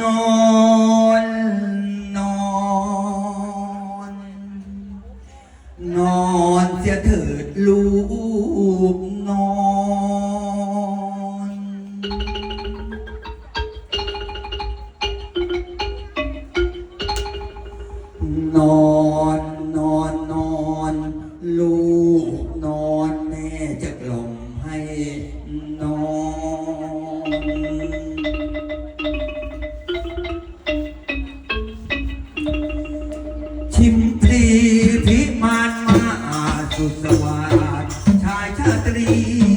นอนนอนนอนเสียเถิดลูกนอนนอนนอนนอนลูกนอนแม่จะกล่อมให้นอน ทิมพลีพิมานมาสุสวัสดิ์ชายชาตรี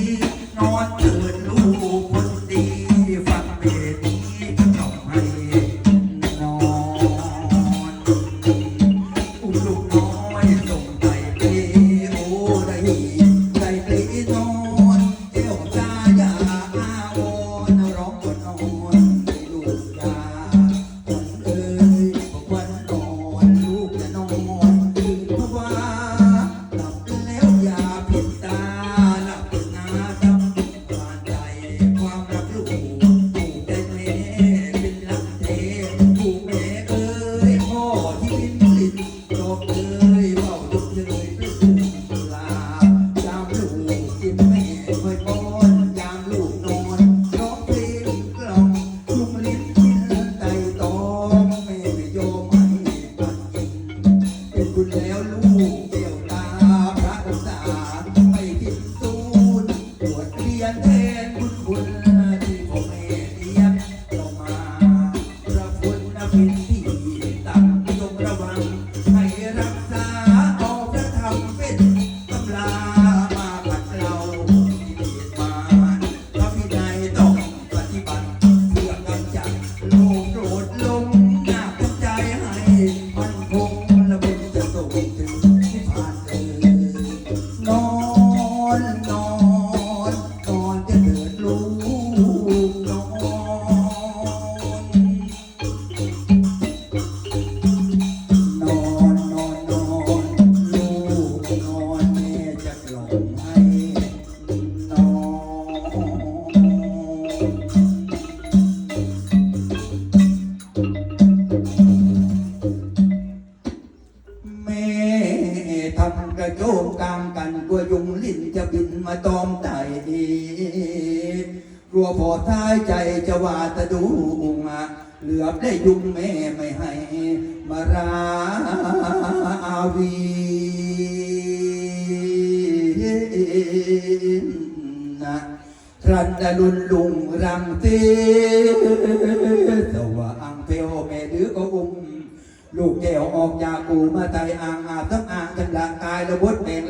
กลัวยุงลิ้นจะบินมาตอมไตดีกลัวพอท้ายใจจะว่าตะดูงเหลือบได้ยุงแม่ไม่ให้ มาราวีนะรันดลุนลุงรังเตสว่างเปียวแม่ดื้อก็อุ้มลูกแก้วออกจากกูมาไตอ่างอาบทั้งอ่างจนลางกายระบดแม่